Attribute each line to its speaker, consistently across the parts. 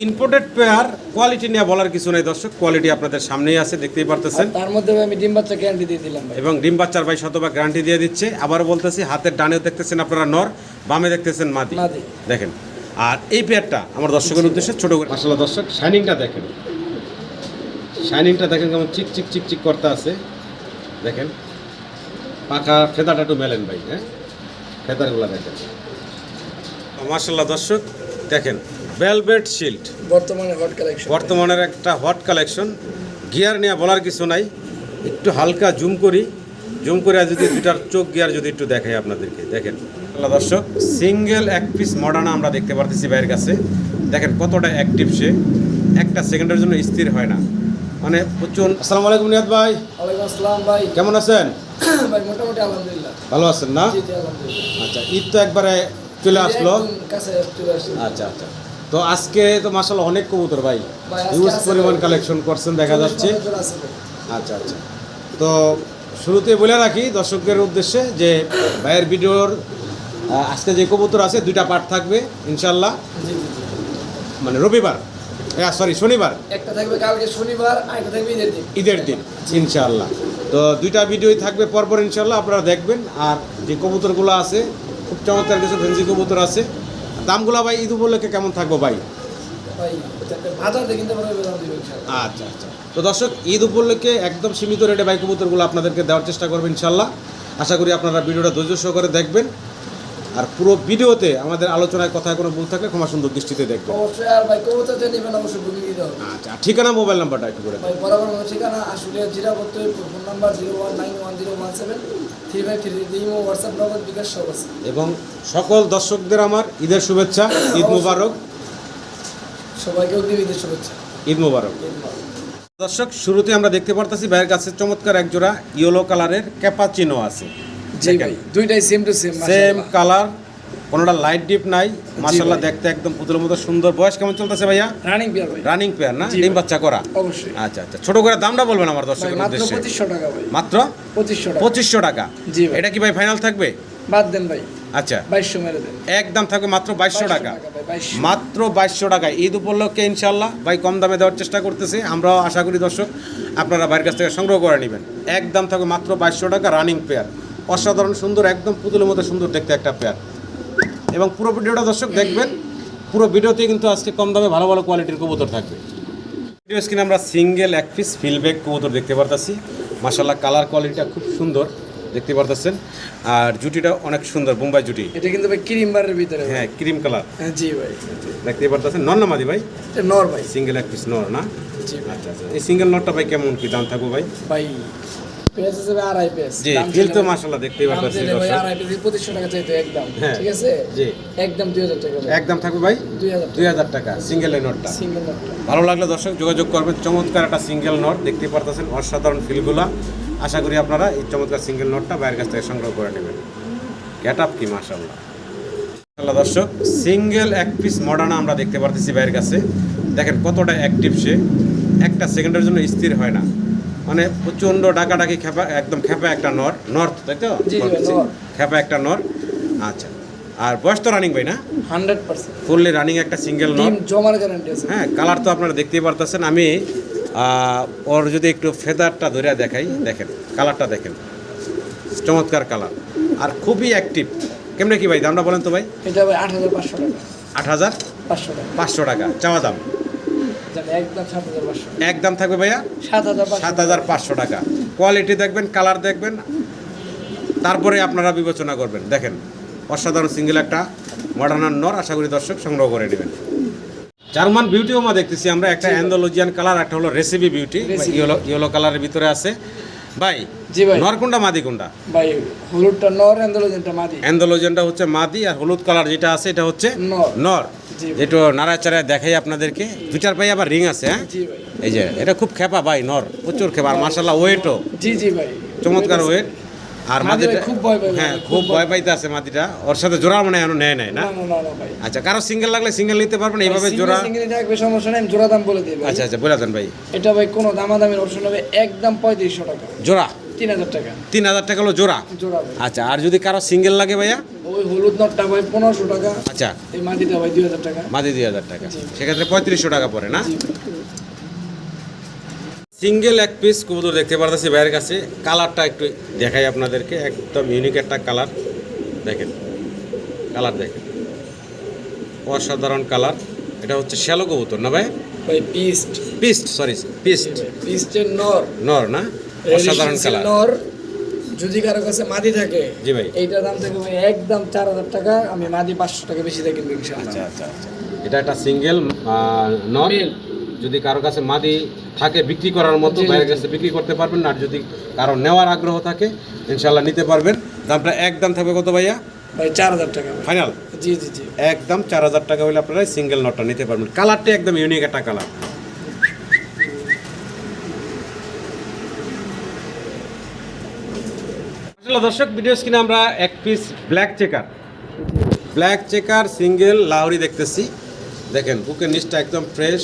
Speaker 1: Imported pair quality নিয়ে বলার কিছু নেই দর্শক কোয়ালিটি আপনাদের সামনেই আছে দেখতেই পারতেছেন।
Speaker 2: তার মধ্যে আমি ডিম বাচ্চা গ্যারান্টি দিয়ে দিলাম ভাই।
Speaker 1: এবং ডিম বাচ্চার ভাই শতভাগ গ্যারান্টি দিয়ে দিচ্ছে। আবার বলতেছি হাতের ডানেও দেখতেছেন আপনারা নর বামে দেখতেছেন মাদি।
Speaker 2: মাদি।
Speaker 1: দেখেন আর এই পেয়ারটা আমার দর্শকের উদ্দেশ্যে ছোট করে আসলে দর্শক শাইনিংটা দেখেন। শাইনিংটা দেখেন কেমন চিক চিক চিক চিক করতে আছে। দেখেন পাকা ফেদাটা একটু মেলেন ভাই হ্যাঁ? ফেদারগুলো দেখেন। মার্শাল্লাহ দর্শক দেখেন ভেলভেট শিল্ড
Speaker 2: বর্তমানে হট কালেকশন
Speaker 1: বর্তমানের একটা হট কালেকশন গিয়ার নিয়ে বলার কিছু নাই। একটু হালকা জুম করি। জুম করে যদি দুটার চোখ গিয়ার যদি একটু দেখাই আপনাদেরকে। দেখেন। আল্লাহ দর্শক সিঙ্গেল এক পিস মডার্না আমরা দেখতে পারতেছি ভাইয়ের কাছে। দেখেন কতটা অ্যাক্টিভ সে। একটা সেকেন্ডের জন্য স্থির হয় না। মানে প্রচুর আসসালামু আলাইকুম নিয়াদ ভাই।
Speaker 2: ওয়ালাইকুম আসসালাম ভাই।
Speaker 1: কেমন আছেন?
Speaker 2: ভাই মোটামুটি আলহামদুলিল্লাহ।
Speaker 1: ভালো আছেন না? আচ্ছা ঈদ তো একবারে চলে আসলো। আচ্ছা আচ্ছা। তো আজকে তো মাসাল অনেক কবুতর ভাই। হিউজ পরিমাণ কালেকশন করছেন দেখা যাচ্ছে। আচ্ছা আচ্ছা। তো শুরুতে বলে রাখি দর্শকদের উদ্দেশ্যে যে ভাইয়ের ভিডিওর আজকে যে কবুতর আছে দুইটা পার্ট থাকবে ইনশাল্লাহ মানে রবিবার। সরি শনিবার।
Speaker 2: একটা থাকবে কালকে শনিবার থাকবে ঈদের দিন।
Speaker 1: ঈদের দিন ইনশাআল্লাহ। তো দুইটা ভিডিওই থাকবে পরপর ইনশাল্লাহ আপনারা দেখবেন। আর যে কবুতরগুলো আছে খুব চমৎকার কিছু ফেন্সি কবুতর আছে। দামগুলো ভাই ঈদ উপলক্ষে কেমন থাকব ভাই? আচ্ছা আচ্ছা। তো দর্শক ঈদ উপলক্ষে একদম সীমিত রেটে বাইক কবুতরগুলো আপনাদেরকে দেওয়ার চেষ্টা করবেন ইনশাল্লাহ আশা করি আপনারা ভিডিওটা ধৈর্য সহকারে দেখবেন। আর পুরো ভিডিওতে আমাদের আলোচনায় কথায় কোনো ভুল থাকলে ক্ষমা সুন্দর দৃষ্টিতে দেখবেন।
Speaker 2: অবশ্যই আর ভাই কবুতর যে নেবেন অবশ্যই ভূমি দিতে হবে
Speaker 1: আচ্ছা ঠিকানা মোবাইল নাম্বারটা একটু করে
Speaker 2: ভাই বরাবর ঠিকানা আসলে জিরা করতে phone number zero one nine one zero one seven three five three Imo WhatsApp Nagad bKash সব আছে।
Speaker 1: এবং সকল দর্শকদের আমার ঈদের শুভেচ্ছা ঈদ মুবারক।
Speaker 2: সবাইকে অগ্রিম ঈদের শুভেচ্ছা।
Speaker 1: ঈদ মুবারক।
Speaker 2: ঈদ মুবারক।
Speaker 1: দর্শক শুরুতে আমরা দেখতে পারতেছি ভাইয়ের কাছে চমৎকার এক জোড়া ইয়েলো কালারের ক্যাপাচিনো আছে।
Speaker 2: জি ভাই দুইটাই same to same
Speaker 1: same colour কোনোটা লাইট ডিপ নাই মাসাল্লাহ দেখতে একদম পুতুলের মতো সুন্দর। বয়স কেমন চলতেছে ভাইয়া?
Speaker 2: রানিং ভাই।
Speaker 1: রানিং পেয়ার না? ডিম বাচ্চা করা?
Speaker 2: অবশ্যই।
Speaker 1: আচ্ছা আচ্ছা। ছোট করে দামটা বলবেন আমার দর্শকের
Speaker 2: মাত্র
Speaker 1: উদ্দেশ্যে।
Speaker 2: পঁচিশশো টাকা ভাই।
Speaker 1: মাত্র?
Speaker 2: পঁচিশশো টাকা।
Speaker 1: টাকা।
Speaker 2: জি
Speaker 1: এটা কি ভাই ফাইনাল থাকবে?
Speaker 2: বাদ দেন ভাই।
Speaker 1: আচ্ছা।
Speaker 2: বাইশশো মেরে দেন।
Speaker 1: একদম থাকবে মাত্র বাইশশো টাকা। মাত্র বাইশশো টাকা। ঈদ উপলক্ষে ইনশাল্লাহ ভাই কম দামে দেওয়ার চেষ্টা করতেছি। আমরাও আশা করি দর্শক আপনারা বাইরের কাছ থেকে সংগ্রহ করে নেবেন। একদম থাকবে মাত্র বাইশশো টাকা রানিং পেয়ার অসাধারণ সুন্দর একদম পুতুলের মতো সুন্দর দেখতে একটা পেয়ার এবং পুরো ভিডিওটা দর্শক দেখবেন পুরো ভিডিওতে কিন্তু আজকে কম দামে ভালো ভালো কোয়ালিটির কবুতর থাকবে। ভিডিও স্ক্রিনে আমরা সিঙ্গেল এক পিস ফিলব্যাক কবুতর দেখতে পারতাছি। মাসাল্লাহ কালার কোয়ালিটিটা খুব সুন্দর দেখতে পারতেছেন। আর জুটিটা অনেক সুন্দর বোম্বাই জুটি।
Speaker 2: এটা কিন্তু ভাই ক্রিম বারের ভিতরে
Speaker 1: হ্যাঁ ক্রিম কালার
Speaker 2: হ্যাঁ জি ভাই।
Speaker 1: দেখতে পারতেছেন? নর না মাদি ভাই?
Speaker 2: নর ভাই।
Speaker 1: সিঙ্গেল এক পিস নর না?
Speaker 2: জি
Speaker 1: আচ্ছা আচ্ছা। এই সিঙ্গেল নটটা ভাই কেমন কি দাম থাকব ভাই?
Speaker 2: ভাই পেঁয়াজ হিসেবে আড়াই পেঁয়াজ।
Speaker 1: জি ফিল
Speaker 2: ছিল
Speaker 1: তো মাশাআল্লাহ দেখতেই
Speaker 2: দাম
Speaker 1: পারতেছি
Speaker 2: ছিল ভাই
Speaker 1: দর্শক।
Speaker 2: আড়াই পেঁয়াজ পঁচিশশো টাকা চাইতো একদম
Speaker 1: হ্যাঁ।
Speaker 2: ঠিক আছে?
Speaker 1: জি।
Speaker 2: একদম দুই হাজার টাকা
Speaker 1: একদম থাকবে ভাই?
Speaker 2: দুই হাজার
Speaker 1: টাকা। সিঙ্গেল নটটা
Speaker 2: সিঙ্গেল
Speaker 1: ভালো লাগলে দর্শক যোগাযোগ করবেন চমৎকার একটা সিঙ্গেল নট দেখতে পারতেছেন অসাধারণ ফিলগুলা। আশা করি আপনারা এই চমৎকার সিঙ্গেল নটটা বাইরের কাছ থেকে সংগ্রহ করে নেবেন। গেট আপ কি মাশাআল্লাহ। দর্শক সিঙ্গেল এক পিস মডার্না আমরা দেখতে পারতেছি বাইরের কাছে। দেখেন কতটা অ্যাক্টিভ সে। একটা সেকেন্ডের জন্য স্থির হয় না। মানে প্রচণ্ড ডাকাডাকি খেপা একদম খেপা একটা নর নর্থ তাই তো? খেপা একটা নর। আচ্ছা। আর বয়স তো রানিং ভাই না?
Speaker 2: Hundred percent.
Speaker 1: ফুললি রানিং একটা সিঙ্গেল নর।
Speaker 2: জমার গ্যারান্টি আছে।
Speaker 1: হ্যাঁ কালার তো আপনারা দেখতেই পারতেছেন। আমি ওর যদি একটু ফেদারটা ধরে দেখাই দেখেন কালারটা দেখেন। চমৎকার কালার আর খুবই অ্যাক্টিভ কেমনে কি ভাই দামটা বলেন তো ভাই?
Speaker 2: এটা ভাই আট হাজার পাঁচশো টাকা।
Speaker 1: আট হাজার?
Speaker 2: পাঁচশো টাকা।
Speaker 1: পাঁচশো টাকা। চাওয়া দাম?
Speaker 2: একদম
Speaker 1: থাকবে ভাইয়া?
Speaker 2: সাত হাজার পাঁচশো
Speaker 1: টাকা। কোয়ালিটি দেখবেন কালার দেখবেন তারপরে আপনারা বিবেচনা করবেন। দেখেন অসাধারণ সিঙ্গেল একটা মডার্নার নর আশা করি দর্শক সংগ্রহ করে নেবেন। জার্মান বিউটিও আমরা দেখতেছি আমরা একটা অ্যান্ডোলজিয়ান কালার একটা হলো রেসিপি বিউটি ইয়েলো ইয়েলো কালারের ভিতরে আছে। ভাই
Speaker 2: জি ভাই।
Speaker 1: নর কোনটা মাদি কোনটা?
Speaker 2: ভাই হলুদটা নর অ্যান্ডোলজেনটা মাদি।
Speaker 1: অ্যান্ডোলজিয়ানটা হচ্ছে মাদি আর হলুদ কালার যেটা আছে এটা হচ্ছে
Speaker 2: নর। একটু।
Speaker 1: যেটা দেখাই আপনাদেরকে। দুইটার ভাই আবার রিং আছে হ্যাঁ? এই যে এটা খুব খেপা ভাই নর। প্রচুর খেপা আর মার্শাল্লাহ ওয়েটও।
Speaker 2: জি জি ভাই।
Speaker 1: চমৎকার ওয়েট। আর মাদিটা
Speaker 2: খুব ভয় পায় ভাই,
Speaker 1: হ্যাঁ
Speaker 2: খুব
Speaker 1: ভয় পাইতে আছে মাদিটা ওর সাথে জোড়া মানে এখনও নেয় নাই না? আচ্ছা কারও সিঙ্গেল লাগলে সিঙ্গেল নিতে পারবেন এইভাবে জোড়া
Speaker 2: সিঙ্গেল থাকবে সমস্যা নেই জোড়া দাম বলে দিই
Speaker 1: আচ্ছা আচ্ছা বলে দেন ভাই।
Speaker 2: এটা ভাই কোনো দামাদামির অপশন হবে একদম পঁয়ত্রিশশো টাকা।
Speaker 1: জোড়া?
Speaker 2: তিন হাজার টাকা।
Speaker 1: তিন হাজার টাকা হলো জোড়া?
Speaker 2: জোড়া
Speaker 1: আচ্ছা আর যদি কারও সিঙ্গেল লাগে ভাইয়া?
Speaker 2: ওই হলুদ নটটা ভাই পনেরোশো টাকা।
Speaker 1: আচ্ছা।
Speaker 2: এই মাটিটা ভাই দুই হাজার টাকা।
Speaker 1: মাঝে দুই হাজার টাকা। সেক্ষেত্রে পঁয়ত্রিশশো টাকা পড়ে না? সিঙ্গেল এক পিস কবুতর দেখতে পারতেছি ভাইয়ের কাছে। কালারটা একটু দেখাই আপনাদেরকে একদম ইউনিক একটা কালার। দেখেন কালার দেখেন। অসাধারণ কালার। এটা হচ্ছে শ্যালো কবুতর না ভাই?
Speaker 2: ভাই পিস্ট
Speaker 1: পিস্ট সরি পিস্ট
Speaker 2: পিস্টের নর।
Speaker 1: নর না? অসাধারণ কালার।
Speaker 2: নর। যদি কারও কাছে মাদি থাকে
Speaker 1: জি ভাই।
Speaker 2: এইটার দাম থাকে ভাই একদম চার হাজার টাকা। আমি মাদি পাঁচশো টাকা বেশি ইনশাআল্লাহ।
Speaker 1: আচ্ছা আচ্ছা আচ্ছা। এটা একটা সিঙ্গেল নর। যদি কারও কাছে মাদি থাকে বিক্রি করার মতো বাইরের কাছে বিক্রি করতে পারবেন আর যদি কারও নেওয়ার আগ্রহ থাকে ইনশাল্লাহ নিতে পারবেন। দামটা একদম থাকবে কত ভাইয়া?
Speaker 2: ভাই চার হাজার টাকা।
Speaker 1: ফাইনাল?
Speaker 2: জি জি জি।
Speaker 1: একদম চার হাজার টাকা হলে আপনারা সিঙ্গেল নটটা নিতে পারবেন। কালারটা একদম ইউনিক একটা কালার। দর্শক ভিডিও স্ক্রিনে আমরা এক piece black checker black checker single লাউরি দেখতেছি। দেখেন বুকের নিচটা একদম ফ্রেশ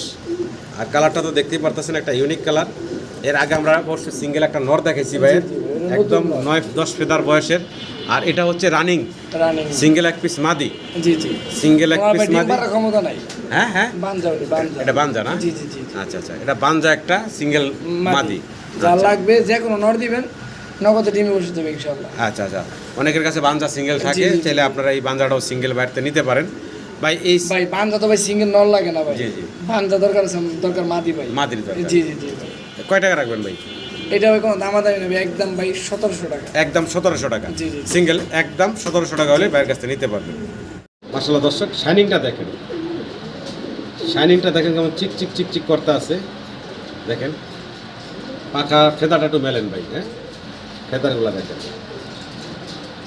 Speaker 1: আর কালারটা তো দেখতেই পারতেছেন একটা ইউনিক কালারের আগে আমরা অবশ্য সিঙ্গেল একটা নর দেখেছি ভাই।
Speaker 2: জি, জি, এটা নতুন
Speaker 1: একদম নয় দশ ফেদার বয়সের। আর এটা হচ্ছে রানিং সিঙ্গেল এক পিস মাদি।
Speaker 2: জি জি।
Speaker 1: সিঙ্গেল এক পিস মাদি।
Speaker 2: ক্ষমতা নাই।
Speaker 1: হ্যাঁ হ্যাঁ।
Speaker 2: বানজা বানজা
Speaker 1: এটা বাঞ্জা না?
Speaker 2: জি জি জি জি।
Speaker 1: আচ্ছা আচ্ছা। এটা বাঞ্জা একটা সিঙ্গেল মাদি।
Speaker 2: যা
Speaker 1: আচ্ছা।
Speaker 2: লাগবে যে কোনো নর দিবেন নগদে ডিমে বসে দেবে ইনশাআল্লাহ।
Speaker 1: আচ্ছা আচ্ছা। অনেকের কাছে বাঞ্জা সিঙ্গেল থাকে। চাইলে আপনারা এই বাঞ্জাটাও সিঙ্গেল বাড়িতে নিতে পারেন। ভাই এই
Speaker 2: ভাই বানজা তো ভাই সিঙ্গেল নর লাগে না ভাই।
Speaker 1: জি, জি।
Speaker 2: বানজা দরকার আছে দরকার মাদি ভাই।
Speaker 1: মাদির দরকার।
Speaker 2: জি জি জি।
Speaker 1: কয় টাকা রাখবেন ভাই?
Speaker 2: এটা ভাই কোনো দামাদামি নেবে একদম ভাই সতেরোশো টাকা।
Speaker 1: একদম সতেরোশো টাকা।
Speaker 2: জি, জি।
Speaker 1: সিঙ্গেল একদম সতেরোশো টাকা হলে বাইরের কাছ থেকে নিতে পারবেন। মাসাল্লাহ দর্শক শাইনিংটা দেখেন। শাইনিংটা দেখেন কেমন চিক চিক চিক চিক করতে আছে। দেখেন পাখা ফেদাটা একটু মেলেন ভাই হ্যাঁ? ফেদারগুলো দেখেন।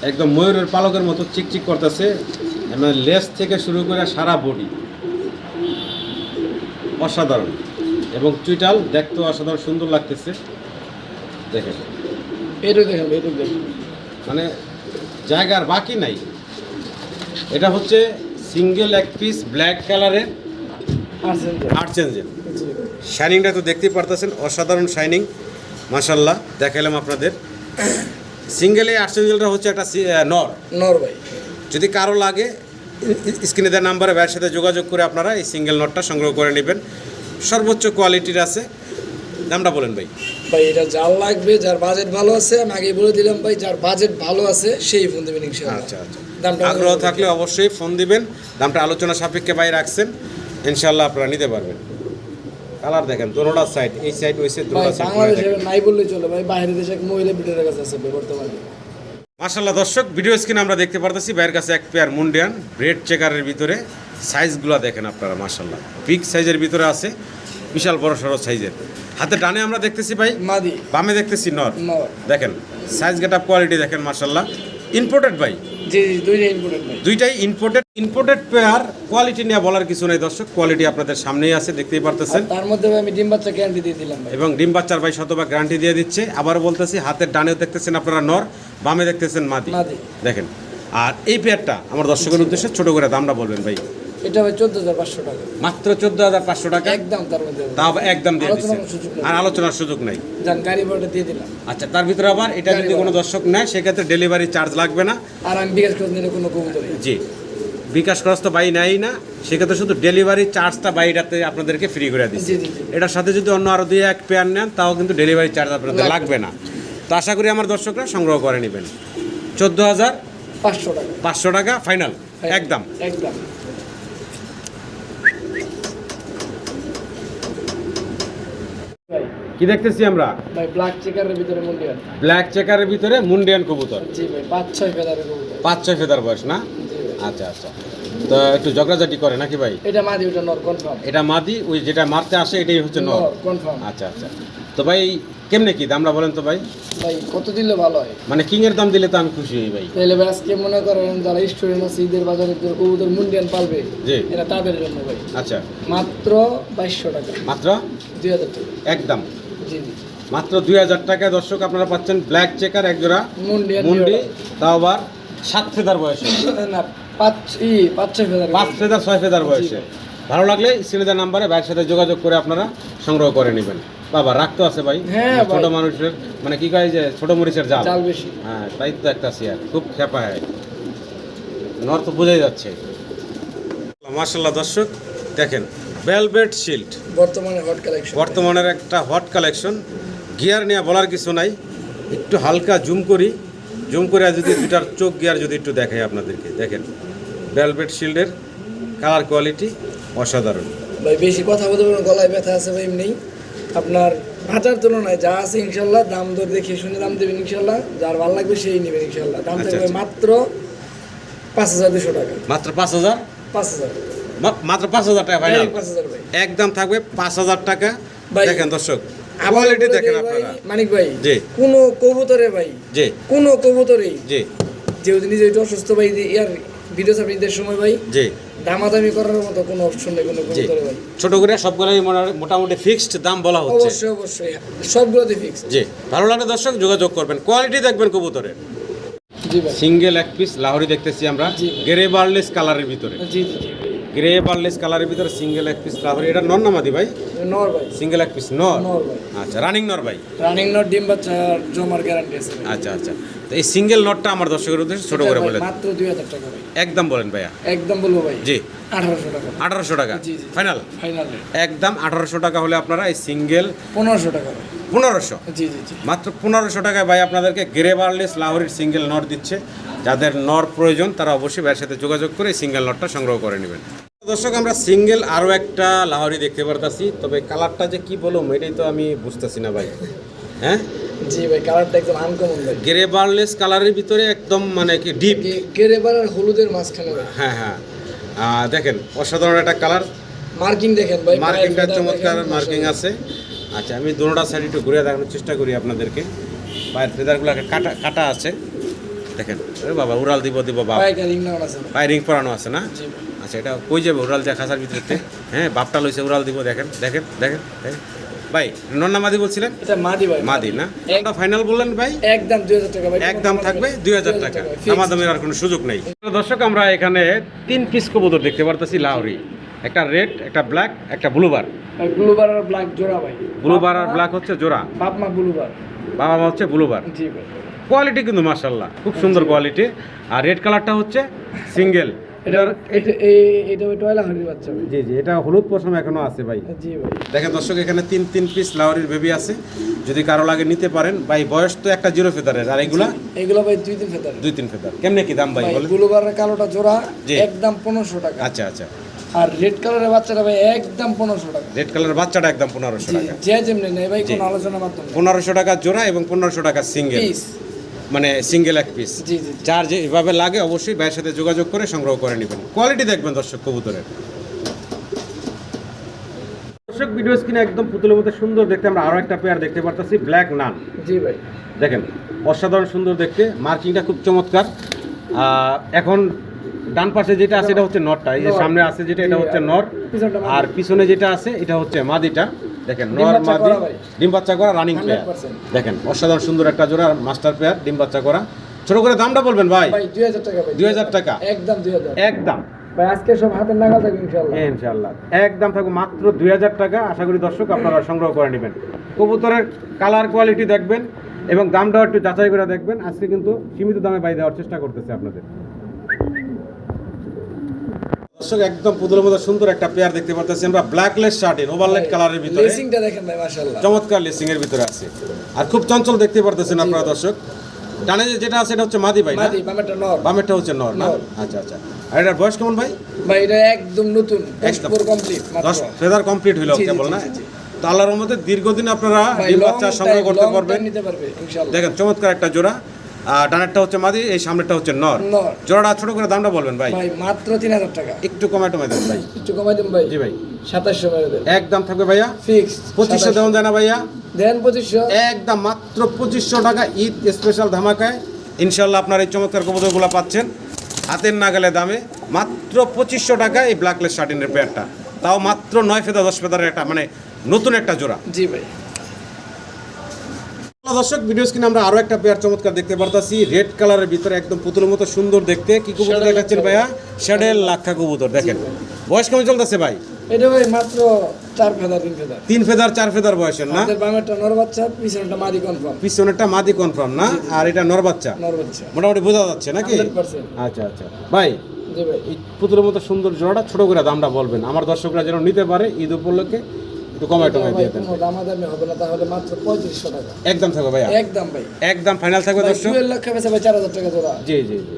Speaker 1: একদম ময়ূরের পালকের মতো চিক চিক করতেছে মানে লেস থেকে শুরু করে সারা বডি। অসাধারণ। এবং চুইটাল দেখতেও অসাধারণ সুন্দর লাগতেছে। দেখেন।
Speaker 2: এটুকু দেখেন দেখেন।
Speaker 1: মানে জায়গার বাকি নাই। এটা হচ্ছে সিঙ্গেল এক পিস ব্ল্যাক কালারের চেঞ্জের শাইনিংটা তো দেখতেই পারতেছেন অসাধারণ শাইনিং মাসাল্লাহ দেখালাম আপনাদের। সিঙ্গেল এই আর্ট চেঞ্জেলটা হচ্ছে একটা নর।
Speaker 2: নর ভাই।
Speaker 1: যদি কারও লাগে স্ক্রিনে দেওয়া নাম্বারে ভাইয়ের সাথে যোগাযোগ করে আপনারা এই সিঙ্গেল নটটা সংগ্রহ করে নেবেন। সর্বোচ্চ কোয়ালিটির আছে। দামটা বলেন ভাই।
Speaker 2: ভাই এটা যার লাগবে যার বাজেট ভালো আছে আমি আগেই বলে দিলাম ভাই যার বাজেট ভালো আছে সেই ফোন দেবেন ইনশাআল্লাহ।
Speaker 1: আচ্ছা আচ্ছা।
Speaker 2: দামটা
Speaker 1: আগ্রহ থাকলে অবশ্যই ফোন দিবেন। দামটা আলোচনা সাপেক্ষে ভাই রাখছেন। ইনশাল্লাহ আপনারা নিতে পারবেন। কালার দেখেন দোনোটা সাইড এই সাইড ওই সাইড দোনোটা সাইড
Speaker 2: নাই বললেই চলে ভাই বাইরে দেশে এক মহিলা কাছে আছে বর্তমানে।
Speaker 1: মার্শাল্লাহ দর্শক ভিডিও স্ক্রিনে আমরা দেখতে পারতেছি বাইরের কাছে এক পেয়ার মুন্ডিয়ান রেড চেকারের ভিতরে সাইজগুলো দেখেন আপনারা মার্শাল্লাহ বিগ সাইজের ভিতরে আছে বিশাল বড় সড়ো সাইজের হাতে ডানে আমরা দেখতেছি ভাই?
Speaker 2: মাদি।
Speaker 1: বামে দেখতেছি নর।
Speaker 2: নর।
Speaker 1: দেখেন সাইজ গেট আপ কোয়ালিটি দেখেন মার্শাল্লাহ ইম্পোর্টেড ভাই।
Speaker 2: জি জি
Speaker 1: দুইটাই ইম্পোর্টেড ইম্পোর্টেড পেয়ার কোয়ালিটি নিয়ে বলার কিছু নাই দর্শক কোয়ালিটি আপনাদের সামনেই আছে দেখতেই পারতেছেন।
Speaker 2: তার মধ্যে আমি ডিম বাচ্চা গ্যারান্টি দিয়ে দিলাম ভাই।
Speaker 1: এবং ডিম বাচ্চার ভাই শতভাগ গ্যারান্টি দিয়ে দিচ্ছে। আবার বলতেছি হাতের ডানেও দেখতেছেন আপনারা নর বামে দেখতেছেন মাদি। দেখেন। আর এই পেয়ারটা আমার দর্শকের উদ্দেশ্যে ছোট করে দামটা বলবেন ভাই।
Speaker 2: এটা ভাই চোদ্দ হাজার পাঁচশো টাকা।
Speaker 1: মাত্র চোদ্দ হাজার পাঁচশো টাকা?
Speaker 2: একদম তার মধ্যে
Speaker 1: তাও একদম দিয়ে দিচ্ছেন
Speaker 2: নেই।
Speaker 1: আর আলোচনার সুযোগ নাই।
Speaker 2: যান গাড়ি ভাড়াটা দিয়ে দিলাম।
Speaker 1: আচ্ছা তার ভিতরে আবার এটা যদি কোনো দর্শক নেয় সেক্ষেত্রে ডেলিভারি চার্জ লাগবে না।
Speaker 2: আর আমি বিকাশ খোঁজ নিলে কোনো কবুতর
Speaker 1: জি। বিকাশ খরচ তো বাই নেয় না। সেক্ষেত্রে শুধু ডেলিভারি চার্জটা বাইটাতে আপনাদেরকে ফ্রি করে দিচ্ছে। এটার সাথে যদি অন্য আরও দুই এক পেয়ার নেন তাও কিন্তু ডেলিভারি চার্জ আপনাদের
Speaker 2: লাগবে।
Speaker 1: লাগবে না। তো আশা করি আমার দর্শকরা সংগ্রহ করে নেবেন। চোদ্দ হাজার
Speaker 2: পাঁচশো টাকা।
Speaker 1: পাঁচশো টাকা ফাইনাল একদম।
Speaker 2: একদম।
Speaker 1: কি দেখতেছি আমরা?
Speaker 2: ভাই ব্ল্যাক চেকারের ভিতরে মুন্ডিয়ান।
Speaker 1: ব্ল্যাক চেকারের ভিতরে মুন্ডিয়ান কবুতর।
Speaker 2: জি ভাই পাঁচ ছয় ফেদারের কবুতর।
Speaker 1: পাঁচ ছয় ফেদার বয়স না? আচ্ছা আচ্ছা। তো একটু ঝগড়াঝাটি করে নাকি ভাই?
Speaker 2: এটা মাদি ওটা নর কনফার্ম
Speaker 1: এটা মাদি ওই যেটা মারতে আসে এটাই হচ্ছে নর।
Speaker 2: কনফার্ম
Speaker 1: আচ্ছা আচ্ছা। তো ভাই কেমনে কি দামটা বলেন তো ভাই?
Speaker 2: ভাই কত দিলে ভালো হয়?
Speaker 1: মানে কিং এর দাম দিলে তো আমি খুশি হই ভাই।
Speaker 2: তাহলে ভাই আজকে মনে করেন যারা স্টুডেন্ট আছে ঈদের বাজারে কবুতর মুন্ডিয়ান পালবে
Speaker 1: জি।
Speaker 2: এটা তাদের জন্য ভাই।
Speaker 1: আচ্ছা।
Speaker 2: মাত্র বাইশশো টাকা।
Speaker 1: মাত্র?
Speaker 2: দুই হাজার টাকা।
Speaker 1: একদম। মাত্র দুই হাজার টাকায় দর্শক আপনারা পাচ্ছেন ব্ল্যাক চেকার এক জোড়া মুন্ডি তাও আবার সাত ফেদার বয়সে।
Speaker 2: পাঁচ ফেদার
Speaker 1: ছয় ফেদার বয়সে। ভালো লাগলে স্ক্রিনে নাম্বারে ভাইয়ের সাথে যোগাযোগ করে আপনারা সংগ্রহ করে নেবেন। বাবা রাখতো আছে ভাই।
Speaker 2: হ্যাঁ,
Speaker 1: ছোট মানুষের মানে কি কয় যে ছোট মরিচের জাল।
Speaker 2: বেশি।
Speaker 1: হ্যাঁ তাই তো একটা চেয়ার খুব খেপা হয়। নর তো বোঝাই যাচ্ছে। মার্শাল্লাহ দর্শক দেখেন ভেলভেট শিল্ড
Speaker 2: বর্তমানে হট কালেকশন
Speaker 1: বর্তমানের একটা হট কালেকশন গিয়ার নিয়ে বলার কিছু নাই। একটু হালকা জুম করি। জুম করে যদি দুটার চোখ গিয়ার যদি একটু দেখাই আপনাদেরকে। দেখেন ভেলভেট শিল্ডের কালার কোয়ালিটি অসাধারণ।
Speaker 2: ভাই বেশি কথা বলতে পারবেন গলায় ব্যথা আছে ভাই এমনি। আপনার বাজার তুলনায় যা আছে ইনশাল্লাহ দাম দর দেখে শুনে দাম দেবেন ইনশাল্লাহ। যার ভালো লাগবে সেই নেবেন ইনশাল্লাহ। দাম
Speaker 1: আচ্ছা,
Speaker 2: থাকবে
Speaker 1: আচ্ছা।
Speaker 2: মাত্র পাঁচ হাজার দুশো টাকা।
Speaker 1: মাত্র পাঁচ হাজার?
Speaker 2: পাঁচ হাজার।
Speaker 1: মাত্র পাঁচ হাজার টাকা
Speaker 2: হাজার
Speaker 1: একদম থাকবে পাঁচ হাজার টাকা। দেখেন দর্শক কোয়ালিটি দেখেন আপনারা।
Speaker 2: মানিক ভাই
Speaker 1: জি।
Speaker 2: কোনো কবুতরে ভাই?
Speaker 1: জি।
Speaker 2: কোনো কবুতরেই
Speaker 1: জি।
Speaker 2: যেহেতু নিজে একটু অসুস্থ ভাই ইয়ার ভিডিও ঈদের সময় ভাই
Speaker 1: জি।
Speaker 2: দামাদামি করার মতো কোনো অপশন নেই কোনো কবুতরে ভাই।
Speaker 1: ছোট করে সবগুলোই মোটা- মোটামুটি ফিক্সড দাম বলা হচ্ছে।
Speaker 2: অবশ্যই অবশ্যই সবগুলোতে ফিক্স
Speaker 1: জি। ভালো লাগলে দর্শক যোগাযোগ করবেন। কোয়ালিটি দেখবেন কবুতরের।
Speaker 2: জি ভাই।
Speaker 1: সিঙ্গেল এক পিস লাহোরি দেখতেছি আমরা। গ্রে বার্লেস কালারের ভিতরে।
Speaker 2: জি জি।
Speaker 1: গ্রে বার্লেস কালারের ভিতরে সিঙ্গেল এক পিস লাহোরি এটা নর নামাদি ভাই?
Speaker 2: নর ভাই।
Speaker 1: সিঙ্গেল এক পিস নর?
Speaker 2: নর ভাই।
Speaker 1: আচ্ছা রানিং নর ভাই?
Speaker 2: রানিং নর ডিম বাচ্চা জমার গ্যারান্টি আছে
Speaker 1: আচ্ছা আচ্ছা। তো এই সিঙ্গেল নটটা আমার দর্শকের উদ্দেশ্যে ছোট করে
Speaker 2: এটা ভাই
Speaker 1: বলে
Speaker 2: মাত্র দুই হাজার টাকা ভাই।
Speaker 1: একদম বলেন ভাইয়া।
Speaker 2: একদম বলব ভাই।
Speaker 1: জি।
Speaker 2: আঠারোশো টাকা।
Speaker 1: আঠারোশো টাকা।
Speaker 2: জি, জি।
Speaker 1: ফাইনাল
Speaker 2: ফাইনাল
Speaker 1: একদম আঠারোশো টাকা হলে আপনারা এই সিঙ্গেল
Speaker 2: পনেরোশো টাকা ভাই।
Speaker 1: পনেরোশো?
Speaker 2: জি জি জি।
Speaker 1: মাত্র পনেরোশো টাকায় ভাই আপনাদেরকে গ্রে বার্লেস লাহোরির সিঙ্গেল নট দিচ্ছে। যাদের নর প্রয়োজন তারা অবশ্যই ভাইয়ের সাথে যোগাযোগ করে সিঙ্গেল নটটা সংগ্রহ করে নেবেন। দর্শক আমরা সিঙ্গেল আরও একটা লাহরি দেখতে পারতাছি তবে কালারটা যে কি বলুম এটাই তো আমি বুঝতেছি না ভাই। হ্যাঁ?
Speaker 2: জি ভাই কালারটা একদম আনকমন
Speaker 1: গ্রে বার্লেস কালারের ভিতরে একদম মানে কি ডিপ
Speaker 2: গেরেবার আর হলুদের মাঝখানে
Speaker 1: হ্যাঁ হ্যাঁ। দেখেন অসাধারণ একটা কালার।
Speaker 2: মার্কিং দেখেন ভাই
Speaker 1: মার্কিংটা চমৎকার মার্কিং আছে। আচ্ছা আমি দুটোটা সাইড একটু ঘুরে দেখানোর চেষ্টা করি আপনাদেরকে। পায়ের ফেদারগুলো কাটা কাটা আছে। দেখেন। বাবা উড়াল দিব দিব বাবা
Speaker 2: পায়ে আছে ভাই।
Speaker 1: পায়ে রিং পরানো আছে না? আচ্ছা এটা কই যাবে? উড়াল যা খাসার ভিতরে হ্যাঁ বাপটা লইছে উড়াল দিব দেখেন দেখেন দেখেন। ভাই নন্না মাদি বলছিলেন?
Speaker 2: এটা মাদি ভাই।
Speaker 1: মাদি না? একটা ফাইনাল বললেন ভাই?
Speaker 2: একদম দুই হাজার টাকা ভাই।
Speaker 1: একদম থাকবে দুই হাজার টাকা।
Speaker 2: fixed।
Speaker 1: আমাদের আর কোনো সুযোগ নেই। দর্শক আমরা এখানে তিন পিস কবুতর দেখতে পারতেছি লাহরি। একটা রেড একটা ব্ল্যাক একটা ব্লুবার
Speaker 2: ব্লুবার আর ব্ল্যাক জোড়া ভাই।
Speaker 1: ব্লুবার আর ব্ল্যাক হচ্ছে জোড়া।
Speaker 2: বাপ মা ব্লুবার
Speaker 1: বাবা মা হচ্ছে ব্লুবার
Speaker 2: জি ভাই।
Speaker 1: কোয়ালিটি কিন্তু মার্শাল্লাহ খুব সুন্দর কোয়ালিটি আর রেড কালারটা হচ্ছে সিঙ্গেল
Speaker 2: এটা এটা এই এটা ওই টয়লা হারিয়ে বাচ্চা ভাই।
Speaker 1: জি জি এটা হলুদ পশম এখনও আছে ভাই।
Speaker 2: জি ভাই।
Speaker 1: দেখেন দর্শক এখানে তিন তিন পিস লাহরির বেবি আছে। যদি কারও লাগে নিতে পারেন ভাই বয়স তো একটা জিরো ফেদারের আর এগুলা?
Speaker 2: এগুলো ভাই দুই ফেতার
Speaker 1: দুই তিন ফেদার। কেমনে কি দাম ভাই বলে
Speaker 2: কালোটা জোড়া। একদম পনেরোশো টাকা।
Speaker 1: আচ্ছা আচ্ছা।
Speaker 2: আর রেড কালারের বাচ্চাটা ভাই একদম পনেরোশো টাকা।
Speaker 1: রেড কালার বাচ্চাটা একদম পনেরোশো টাকা।
Speaker 2: যে যেমনি নেই ভাই কোনো আলোচনার মাধ্যমে।
Speaker 1: পনেরোশো টাকা জোড়া এবং পনেরোশো টাকা সিঙ্গেল
Speaker 2: পিস
Speaker 1: মানে সিঙ্গেল এক পিস
Speaker 2: জি জি জি।
Speaker 1: যার যেভাবে লাগে অবশ্যই ভাইয়ের সাথে যোগাযোগ করে সংগ্রহ করে নেবেন। কোয়ালিটি দেখবেন দর্শক কবুতরের। দর্শক ভিডিও স্ক্রিনে একদম পুতুলের মধ্যে সুন্দর দেখতে আমরা আরও একটা পেয়ার দেখতে পারতেছি ব্ল্যাক নান
Speaker 2: জি ভাই।
Speaker 1: দেখেন অসাধারণ সুন্দর দেখতে মার্কিংটা খুব চমৎকার। এখন ডান পাশে যেটা আছে এটা হচ্ছে নরটা এই যে সামনে আছে যেটা এটা হচ্ছে নর আর পিছনে যেটা আছে এটা হচ্ছে মাদিটা। দেখেন নর মাদি ডিম বাচ্চা করা রানিং
Speaker 2: 100%
Speaker 1: দেখেন অসাধারণ সুন্দর একটা জোড়া মাস্টার পেয়ার ডিম বাচ্চা করা। ছোট করে দামটা বলবেন ভাই?
Speaker 2: ভাই দুই হাজার টাকা ভাই।
Speaker 1: 2000 টাকা?
Speaker 2: একদম দুই হাজার।
Speaker 1: একদম।
Speaker 2: ভাই আজকে সব হাতের নাগাল থাকবে ইনশাল্লাহ
Speaker 1: হ্যাঁ, ইনশাআল্লাহ। একদম থাকবে মাত্র দুই হাজার টাকা। আশা করি দর্শক আপনারা সংগ্রহ করে নেবেন। কবুতরের কালার কোয়ালিটি দেখবেন এবং দামটাও একটু যাচাই করে দেখবেন। আজকে কিন্তু সীমিত দামে বাই দেওয়ার চেষ্টা করতেছে আপনাদের। দর্শক একদম পুতুলের মধ্যে সুন্দর একটা পেয়ার দেখতে পারতেছি আমরা। ব্ল্যাকলেস ওভারলেট কালারের ভিতরে।
Speaker 2: লেসিংটা দেখেন ভাই মাশাআল্লাহ।
Speaker 1: চমৎকার লেসিং এর ভিতরে আছে। আর খুব চঞ্চল দেখতে পারতেছেন আপনারা দর্শক। ডানে যেটা আছে এটা হচ্ছে মাদি ভাই না?
Speaker 2: মাদি বামেরটা নর।
Speaker 1: বামেরটা হচ্ছে নর না? আচ্ছা আচ্ছা। আর এটার বয়স কেমন ভাই?
Speaker 2: ভাই এটা একদম নতুন।
Speaker 1: একদম।
Speaker 2: কমপ্লিট
Speaker 1: ফেদার কমপ্লিট
Speaker 2: জি,
Speaker 1: কেবল না। তো আল্লাহর দীর্ঘদিন আপনারা
Speaker 2: লং
Speaker 1: বাচ্চা সংগ্রহ করতে পারবেন। দেখেন চমৎকার একটা জোড়া। ডানেরটা হচ্ছে মাদি এই সামনেরটা হচ্ছে নর। জোড়াটা ছোট করে দামটা বলবেন ভাই?
Speaker 2: ভাই মাত্র তিন হাজার টাকা।
Speaker 1: একটু কমায় টমায় দেন ভাই।
Speaker 2: একটু কমাই দেন ভাই।
Speaker 1: জি ভাই।
Speaker 2: সাতাশশো দেন।
Speaker 1: একদম থাকবে ভাইয়া?
Speaker 2: ফিক্স
Speaker 1: পঁচিশশো দেওয়া যায় না ভাইয়া?
Speaker 2: দেন পঁচিশশো।
Speaker 1: একদম মাত্র পঁচিশশো টাকা ঈদ স্পেশাল ধামাকায়। ইনশাল্লাহ আপনার এই চমৎকার কবুতরগুলো পাচ্ছেন। হাতের নাগালে দামে মাত্র পঁচিশশো টাকা এই ব্ল্যাকলেস শার্টিনের পেয়ারটা তাও মাত্র নয় ফেদা দশ ফেদারের একটা মানে নতুন একটা জোড়া।
Speaker 2: জি ভাই।
Speaker 1: দর্শক ভিডিও স্ক্রিনে আমরা আরও একটা পেয়ার চমৎকার দেখতে পারতাছি। রেড কালারের ভিতরে একদম পুতুলের মতো সুন্দর দেখতে। কি কবুতর দেখাচ্ছেন ভাইয়া? শ্যাডেল লাক্ষা কবুতর দেখেন। বয়স কেমন চলতেছে ভাই?
Speaker 2: এটা ভাই মাত্র চার ফেদার তিন ফেদার।
Speaker 1: তিন ফেদার চার ফেদার বয়সের না?
Speaker 2: বামেরটা নর বাচ্চা পিছনেরটা মাদি কনফার্ম
Speaker 1: পিছনেরটা মাদি কনফার্ম না? আর এটা নর বাচ্চা?
Speaker 2: নর বাচ্চা।
Speaker 1: মোটামুটি বোঝা যাচ্ছে নাকি? আচ্ছা আচ্ছা। ভাই পুতুলের মতো সুন্দর জোড়াটা ছোট করে দামটা বলবেন। আমার দর্শকরা যেন নিতে পারে ঈদ উপলক্ষে। একটু কমায় টমায় দিয়ে দেন।
Speaker 2: হবে না তাহলে মাত্র পঁয়ত্রিশশো টাকা।
Speaker 1: একদম থাকবে ভাইয়া।
Speaker 2: একদম ভাই।
Speaker 1: একদম ফাইনাল থাকবে
Speaker 2: ভাই
Speaker 1: দর্শক?
Speaker 2: ভাই চার হাজার টাকা জোড়া।
Speaker 1: জি জি জি।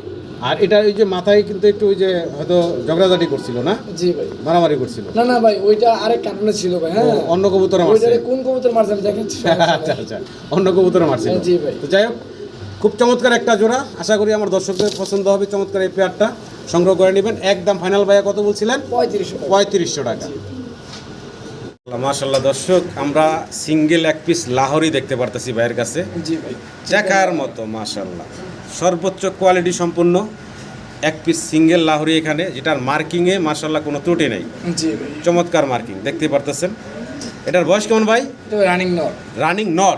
Speaker 1: আর এটা ওই যে মাথায় কিন্তু একটু ওই যে হয়তো ঝগড়াঝাটি করছিল না?
Speaker 2: জি ভাই।
Speaker 1: মারামারি করছিল?
Speaker 2: না না ভাই ওইটা আরেক কারণে ছিল ভাই হ্যাঁ।
Speaker 1: অন্য কবুতর মারছে।
Speaker 2: কোন কবুতর মারছে আমি দেখাচ্ছি
Speaker 1: আচ্ছা আচ্ছা অন্য কবুতর মারছিল।
Speaker 2: জি ভাই।
Speaker 1: তো যাই হোক খুব চমৎকার একটা জোড়া। আশা করি আমার দর্শকদের পছন্দ হবে চমৎকার এই পেয়ারটা সংগ্রহ করে নেবেন। একদম ফাইনাল ভাইয়া কত বলছিলেন?
Speaker 2: পঁয়ত্রিশশো
Speaker 1: পঁয়ত্রিশশো টাকা। মাশাল্লাহ দর্শক আমরা সিঙ্গেল এক পিস লাহোরি দেখতে পারতেছি ভাইয়ের কাছে।
Speaker 2: জি ভাই।
Speaker 1: দেখার মতো মাশাল্লাহ সর্বোচ্চ কোয়ালিটি সম্পূর্ণ এক পিস সিঙ্গেল লাহোরি এখানে যেটার মার্কিংয়ে মাশাল্লাহ কোনো ত্রুটি নেই।
Speaker 2: জি ভাই।
Speaker 1: চমৎকার মার্কিং দেখতে পারতেছেন। এটার বয়স কেমন ভাই?
Speaker 2: রানিং নট
Speaker 1: রানিং নর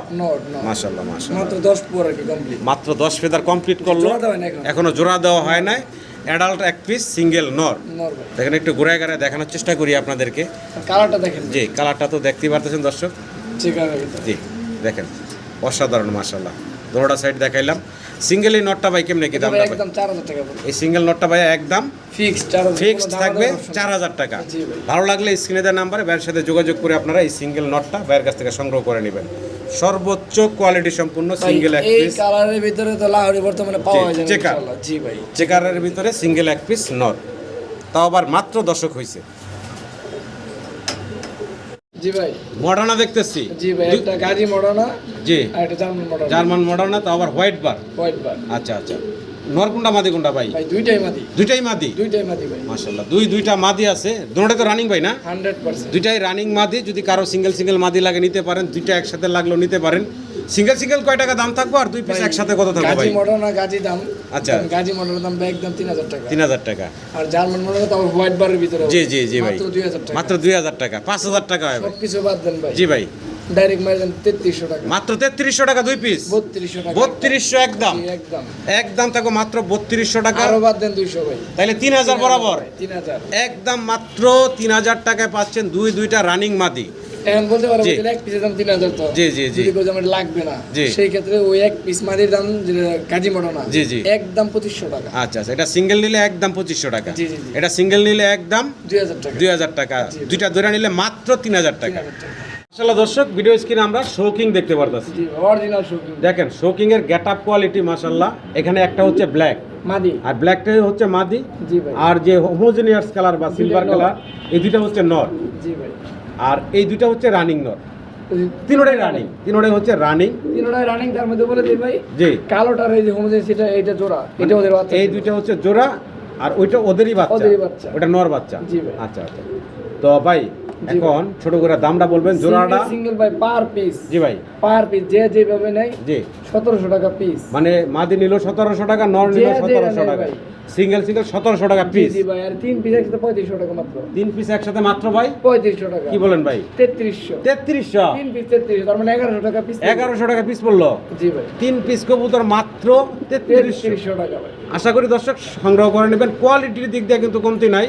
Speaker 1: মাশাল্লাহ মাশাল্লাহ
Speaker 2: মাত্র দশ কমপ্লিট
Speaker 1: মাত্র ফেদার কমপ্লিট করল। এখনও জোড়া দেওয়া হয় নাই। অ্যাডাল্ট এক পিস সিঙ্গেল নর। দেখেন একটু ঘুরে ঘুরে দেখানোর চেষ্টা করি আপনাদেরকে।
Speaker 2: কালারটা দেখেন।
Speaker 1: জি কালারটা তো দেখতেই পারতেছেন দর্শক।
Speaker 2: ঠিক আছে
Speaker 1: জি দেখেন। অসাধারণ মাসাল্লাহ দোনোটা সাইড দেখাইলাম। সিঙ্গেল এই নটটা ভাই কেমনে কি
Speaker 2: ভাই? একদম চার হাজার টাকা
Speaker 1: এই সিঙ্গেল নটটা ভাই একদম
Speaker 2: ফিক্সড
Speaker 1: ফিক্সড থাকবে
Speaker 2: দেওয়ার option নেই।
Speaker 1: চার হাজার টাকা। ভালো লাগলে স্ক্রিনে দেওয়ার নাম্বারে ভাইয়ের সাথে যোগাযোগ করে আপনারা এই সিঙ্গেল নটটা ভাইয়ের কাছ থেকে সংগ্রহ করে নেবেন। সর্বোচ্চ কোয়ালিটি সম্পূর্ণ সিঙ্গেল এক
Speaker 2: এই
Speaker 1: পিস
Speaker 2: কালারের ভিতরে তো লাহোরি বর্তমানে পাওয়া যায় না
Speaker 1: চেকার।
Speaker 2: জি ভাই।
Speaker 1: চেকারের ভিতরে সিঙ্গেল এক পিস নট তাও আবার মাত্র দশক হয়েছে
Speaker 2: জি ভাই।
Speaker 1: মডার্না দেখতেছি।
Speaker 2: জি ভাই একটা গাড়ি মডার্না
Speaker 1: জি।
Speaker 2: আর একটা জার্মান মডার্না।
Speaker 1: জার্মান মডার্না তাও আবার হোয়াইট বার।
Speaker 2: হোয়াইট বার।
Speaker 1: আচ্ছা আচ্ছা। মাদি কোনটা ভাই?
Speaker 2: ভাই দুইটাই মাদি।
Speaker 1: দুইটাই মাদি?
Speaker 2: দুইটাই মাদি ভাই।
Speaker 1: মাশাল্লাহ দুই দুইটা মাদি আছে। দুটোটা তো রানিং ভাই না? দুইটাই রানিং মাদি যদি কারও সিঙ্গেল সিঙ্গেল মাদি লাগে নিতে পারেন দুইটা একসাথে লাগলেও নিতে পারেন। সিঙ্গেল সিঙ্গেল কয় টাকা দাম থাকব আর দুই পিস একসাথে কত থাকবে
Speaker 2: গাজি মডার্না গাজি দাম?
Speaker 1: আচ্ছা।
Speaker 2: গাজি মডার্নের দাম একদম তিন হাজার টাকা।
Speaker 1: তিন হাজার টাকা।
Speaker 2: আর জার্মান মডার্ন তো হোয়াইট বারের ভিতরে
Speaker 1: জি জি জি ভাই।
Speaker 2: মাত্র দুই হাজার টাকা।
Speaker 1: মাত্র দুই হাজার টাকা পাঁচ হাজার টাকা হয়
Speaker 2: সব কিছু বাদ দেন ভাই।
Speaker 1: জি ভাই।
Speaker 2: ডাইরেক্ট মারি দেন তেত্রিশশো টাকা।
Speaker 1: মাত্র তেত্রিশশো টাকা দুই পিস
Speaker 2: বত্রিশশো টাকা।
Speaker 1: বত্রিশশো একদম।
Speaker 2: একদম।
Speaker 1: একদম থাকো মাত্র বত্রিশশো টাকা।
Speaker 2: আরও বাদ দেন দুইশো ভাই।
Speaker 1: তাহলে তিন হাজার বরাবর।
Speaker 2: তিন হাজার।
Speaker 1: একদম মাত্র তিন হাজার টাকায় পাচ্ছেন দুই দুইটা রানিং মাদি।
Speaker 2: এখন বলতে পারব যে এক পিসের দাম তিন হাজার তো।
Speaker 1: জি, জি, জি।
Speaker 2: যদি আমার লাগবে না। সেই ক্ষেত্রে ওই এক পিস মাদির দাম যেটা গাজি মডার্না
Speaker 1: জি, জি।
Speaker 2: একদম পঁচিশশো টাকা।
Speaker 1: আচ্ছা আচ্ছা এটা সিঙ্গেল নিলে একদম পঁচিশশো টাকা। এটা সিঙ্গেল নিলে একদম
Speaker 2: দুই হাজার টাকা।
Speaker 1: দুই হাজার টাকা। দুইটা ধরে নিলে মাত্র তিন হাজার টাকা। আসলে দর্শক ভিডিও স্ক্রিনে আমরা শোকিং দেখতে পারতেছি।
Speaker 2: অরিজিনাল শুকিং
Speaker 1: দেখেন শোকিং এর গেট আপ কোয়ালিটি মাসাল্লাহ এখানে একটা হচ্ছে ব্ল্যাক
Speaker 2: মাদি।
Speaker 1: আর ব্ল্যাকটাই হচ্ছে মাদি। আর যে হোমোজেনিয়াস কালার বা সিলভার কালার এই দুইটা হচ্ছে নর।
Speaker 2: জি ভাই।
Speaker 1: আর এই দুইটা হচ্ছে রানিং নট তিনোটাই রানিং তিনোটাই হচ্ছে রানিং
Speaker 2: তিনোটাই রানিং তার মধ্যে বলে দিই ভাই
Speaker 1: জি।
Speaker 2: কালোটার এই যে হোমোজেন সেটা এইটা জোড়া এটা ওদের বাচ্চা
Speaker 1: এই দুইটা হচ্ছে জোড়া আর ওইটা ওদেরই বাচ্চা।
Speaker 2: ওদেরই বাচ্চা।
Speaker 1: ওটা নর বাচ্চা।
Speaker 2: জি
Speaker 1: আচ্ছা আচ্ছা। তো ভাই এখন ছোট করে দামটা বলবেন জোড়াটা?
Speaker 2: সিঙ্গেল ভাই পার পিস
Speaker 1: জি ভাই।
Speaker 2: পার পিস যে যেভাবে নেয়
Speaker 1: জি।
Speaker 2: সতেরোশো টাকা পিস
Speaker 1: মানে মাদি নিল সতেরোশো টাকা নর নিল
Speaker 2: যে- যে
Speaker 1: সতেরোশো টাকা। সিঙ্গেল সিঙ্গেল সতেরোশো টাকা পিস
Speaker 2: জি ভাই আর তিন পিস একসাথে পঁয়ত্রিশশো টাকা মাত্র।
Speaker 1: তিন পিস একসাথে মাত্র ভাই?
Speaker 2: পঁয়ত্রিশশো টাকা।
Speaker 1: কি বলেন ভাই?
Speaker 2: তেত্রিশশো।
Speaker 1: তেত্রিশশো?
Speaker 2: তিন পিস তেত্রিশশো তার মানে এগারোশো টাকা পিস
Speaker 1: এগারোশো টাকা পিস পড়ল
Speaker 2: জি ভাই।
Speaker 1: তিন পিস কবুতর মাত্র তেত্রিশশো।
Speaker 2: টাকা ভাই।
Speaker 1: আশা করি দর্শক সংগ্রহ করে নেবেন। কোয়ালিটির দিক দিয়ে কিন্তু কমতি নাই।